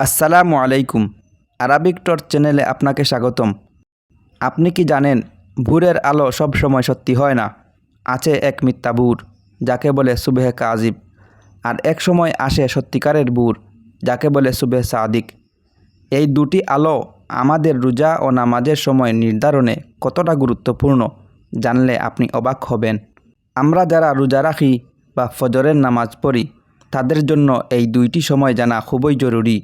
আসসালামু আলাইকুম, আরাবিক টর চ্যানেলে আপনাকে স্বাগতম। আপনি কি জানেন, ভোরের আলো সব সময় সত্যি হয় না? আছে এক মিথ্যা ভুর, যাকে বলে সুবেহ কাজিব, আর এক সময় আসে সত্যিকারের ভুর, যাকে বলে সুবেহ সাদিক। এই দুটি আলো আমাদের রোজা ও নামাজের সময় নির্ধারণে কতটা গুরুত্বপূর্ণ, জানলে আপনি অবাক হবেন। আমরা যারা রোজা রাখি বা ফজরের নামাজ পড়ি, তাদের জন্য এই দুইটি সময় জানা খুবই জরুরি।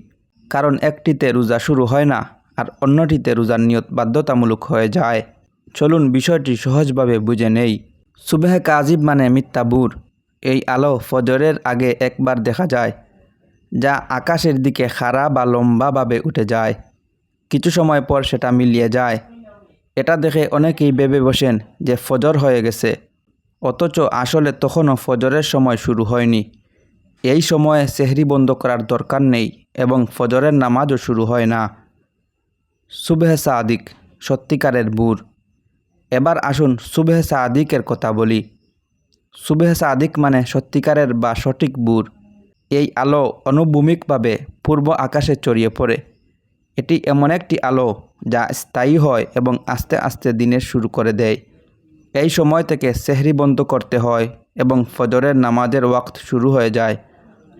কারণ একটিতে রোজা শুরু হয় না আর অন্যটিতে রোজার নিয়ত বাধ্যতামূলক হয়ে যায়। চলুন বিষয়টি সহজভাবে বুঝে নেই। সুবেহ কাজিব মানে মিথ্যা বুর। এই আলো ফজরের আগে একবার দেখা যায়, যা আকাশের দিকে খাড়া বা লম্বাভাবে উঠে যায়। কিছু সময় পর সেটা মিলিয়ে যায়। এটা দেখে অনেকেই ভেবে বসেন যে ফজর হয়ে গেছে, অথচ আসলে তখনও ফজরের সময় শুরু হয়নি। এই সময়ে সেহরি বন্ধ করার দরকার নেই এবং ফজরের নামাজও শুরু হয় না। সুবেহ সাদিক, সত্যিকারের বুর। এবার আসুন সুবেহ সাদিকের কথা বলি। সুবেহ সাদিক মানে সত্যিকারের বা সঠিক বুর। এই আলো অনুভূমিকভাবে পূর্ব আকাশে ছড়িয়ে পড়ে। এটি এমন একটি আলো যা স্থায়ী হয় এবং আস্তে আস্তে দিনের শুরু করে দেয়। এই সময় থেকে সেহরি বন্ধ করতে হয় এবং ফজরের নামাজের ওয়াক্ত শুরু হয়ে যায়।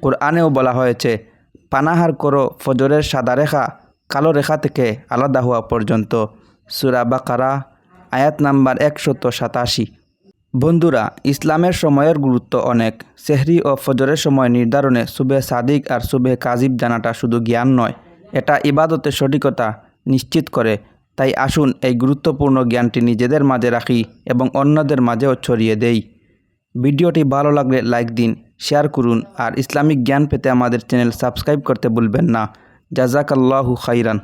কোরআনেও বলা হয়েছে, পানাহার করো ফজরের সাদা রেখা, কালো রেখা থেকে আলাদা হওয়া পর্যন্ত। সুরা বাকারা, আয়াত নাম্বার একশত সাতাশি। বন্ধুরা, ইসলামের সময়ের গুরুত্ব অনেক। সেহরি ও ফজরের সময় নির্ধারণে সুবে সাদিক আর সুবে কাজিব জানাটা শুধু জ্ঞান নয়, এটা ইবাদতের সঠিকতা নিশ্চিত করে। তাই আসুন এই গুরুত্বপূর্ণ জ্ঞানটি নিজেদের মাঝে রাখি এবং অন্যদের মাঝেও ছড়িয়ে দেই। ভিডিওটি ভালো লাগলে লাইক দিন শেয়ার করুন আর ইসলামিক জ্ঞান পেতে আমাদের চ্যানেল সাবস্ক্রাইব করতে ভুলবেন না। জাজাকাল্লাহু খাইরান।